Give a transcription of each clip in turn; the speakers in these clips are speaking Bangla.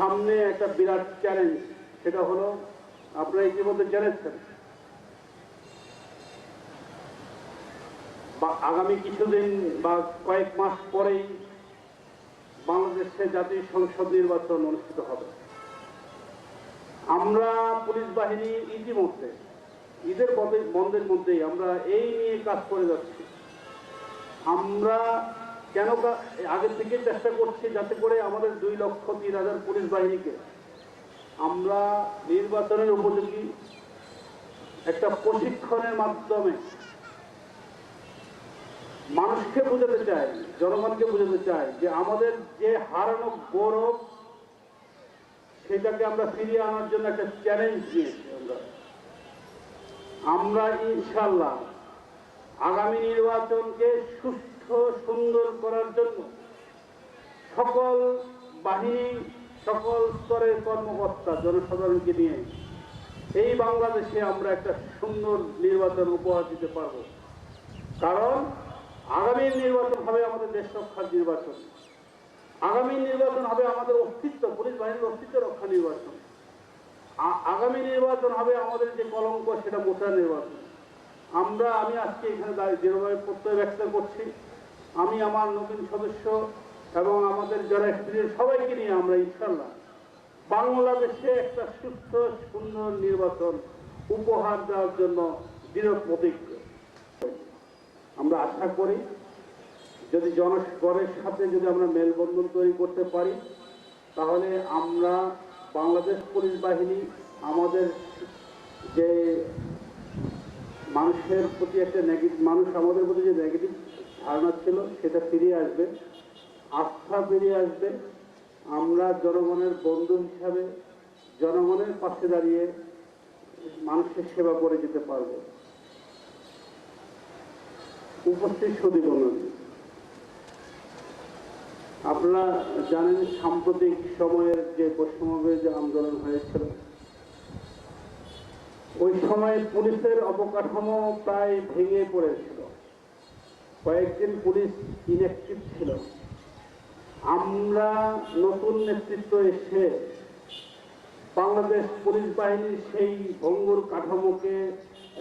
সামনে একটা বিরাট চ্যালেঞ্জ সেটা হলো আপনারা ইতিমধ্যে জেনেছেন। বা আগামী কিছুদিন বা কয়েক মাস পরেই বাংলাদেশে জাতীয় সংসদ নির্বাচন অনুষ্ঠিত হবে। আমরা পুলিশ বাহিনী ইতিমধ্যে, ঈদের বন্ধের মধ্যেই আমরা এই নিয়ে কাজ করে যাচ্ছি। আমরা কেন আগের থেকে চেষ্টা করছি যাতে করে আমাদের দুই লক্ষ তিন হাজার পুলিশ বাহিনীকে আমরা নির্বাচনের উপযোগী একটা প্রশিক্ষণের মাধ্যমে মানুষকে বোঝাতে চাই, জনগণকে বোঝাতে চাই যে আমাদের যে হারানো গৌরব, সেটাকে আমরা ফিরিয়ে আনার জন্য একটা চ্যালেঞ্জ দিয়েছি আমরা। আমরা ইনশাল্লাহ আগামী নির্বাচনকে সুস্থ সুন্দর করার জন্য সকল বাহিনী, সকল স্তরের কর্মকর্তা, জনসাধারণকে নিয়ে এই বাংলাদেশে আমরা একটা সুন্দর নির্বাচন উপহার দিতে পারব। কারণ আগামী নির্বাচন হবে আমাদের দেশ রক্ষার নির্বাচন। আগামী নির্বাচন হবে আমাদের অস্তিত্ব, পুলিশ বাহিনীর অস্তিত্ব রক্ষা নির্বাচন। আগামী নির্বাচন হবে আমাদের যে কলঙ্ক, সেটা মোটা নির্বাচন। আমরা, আমি আজকে এখানে দৃঢ়ভাবে প্রত্যয় ব্যক্ত করছি আমি আমার নতুন সদস্য এবং আমাদের যারা এক্সপিরিয়েন্স সবাইকে নিয়ে আমরা ইনশাল্লাহ বাংলাদেশে একটা সুস্থ, সুন্দর নির্বাচন উপহার দেওয়ার জন্য দৃঢ় প্রতিজ্ঞ। আমরা আশা করি যদি জনগণের সাথে যদি আমরা মেলবন্ধন তৈরি করতে পারি, তাহলে আমরা বাংলাদেশ পুলিশ বাহিনী আমাদের যে মানুষের প্রতি একটা নেগেটিভ মানুষ আমাদের প্রতি যে নেগেটিভ ধারণা ছিল, সেটা ফিরিয়ে আসবে। আস্থা ফিরিয়ে আসবে। আমরা জনগণের বন্ধু হিসাবে জনগণের পাশে দাঁড়িয়ে মানুষের সেবা করে যেতে পারব। উপস্থিত সদী আপনারা জানেন সাম্প্রতিক সময়ের যে পশ্চিমবঙ্গের যে আন্দোলন হয়েছিল, ওই সময় পুলিশের অবকাঠামো প্রায় ভেঙে পড়েছিল। কয়েকদিন পুলিশ ইনঅ্যাক্টিভ ছিল। আমরা নতুন নেতৃত্ব এসে বাংলাদেশ পুলিশ বাহিনীর সেই ভঙ্গুর কাঠামোকে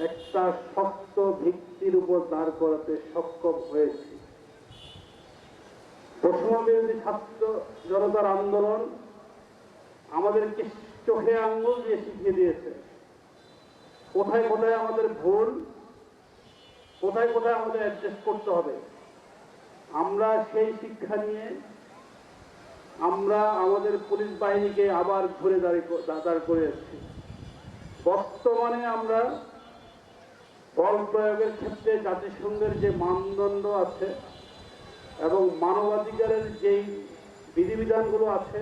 একটা শক্ত ভিত্তির উপর দাঁড় করাতে সক্ষম হয়েছি। বিরোধী ছাত্র জনতার আন্দোলন আমাদেরকে চোখে আঙ্গুল দিয়ে শিখিয়ে দিয়েছে। কোথায় কোথায় আমাদের ভুল কোথায় কোথায় আমাদের অ্যাডজাস্ট করতে হবে? আমরা সেই শিক্ষা নিয়ে আমরা আমাদের পুলিশ বাহিনীকে আবার ঘুরে দাঁড়িয়ে দাঁড় করে এসেছি বর্তমানে আমরা বল প্রয়োগের ক্ষেত্রে জাতিসংঘের যে মানদণ্ড আছে এবং মানবাধিকারের যেই বিধিবিধানগুলো আছে,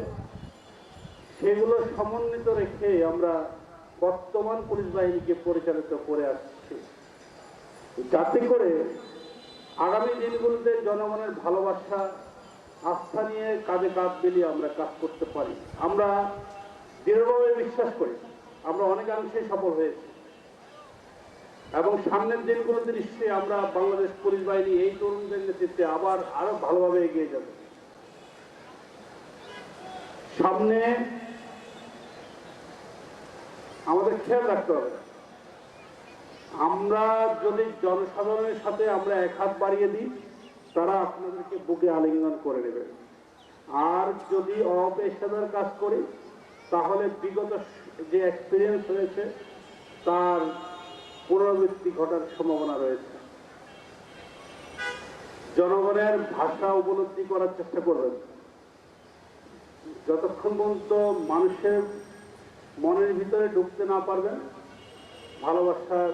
সেগুলো সমন্বিত রেখে আমরা বর্তমান পুলিশ বাহিনীকে পরিচালিত করে আসছি। যাতে করে আগামী দিনগুলোতে জনগণের ভালোবাসা, আস্থা নিয়ে কাজে কাজ মিলিয়ে আমরা কাজ করতে পারি। আমরা দৃঢ়ভাবে বিশ্বাস করি, আমরা অনেকাংশে সফল হয়েছি। এবং সামনের দিনগুলোতে নিশ্চয়ই আমরা বাংলাদেশ পুলিশ বাহিনী, এই তরুণদের নেতৃত্বে আবার আরও ভালোভাবে এগিয়ে যাবে। সামনে আমাদের খেয়াল রাখতে হবে। আমরা যদি জনসাধারণের সাথে আমরা এক হাত বাড়িয়ে দিই, তারা আপনাদেরকে বুকে আলিঙ্গন করে নেবে। আর যদি অপেশাদার কাজ করি, তাহলে বিগত যে এক্সপিরিয়েন্স হয়েছে, তার পুনরাবৃত্তি ঘটার সম্ভাবনা রয়েছে। জনগণের ভাষা উপলব্ধি করার চেষ্টা করবেন। যতক্ষণ পর্যন্ত মানুষের মনের ভিতরে ঢুকতে না পারবেন, ভালোবাসার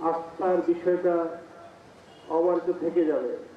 আস্থার বিষয়টা অবাধ্য থেকে যাবে।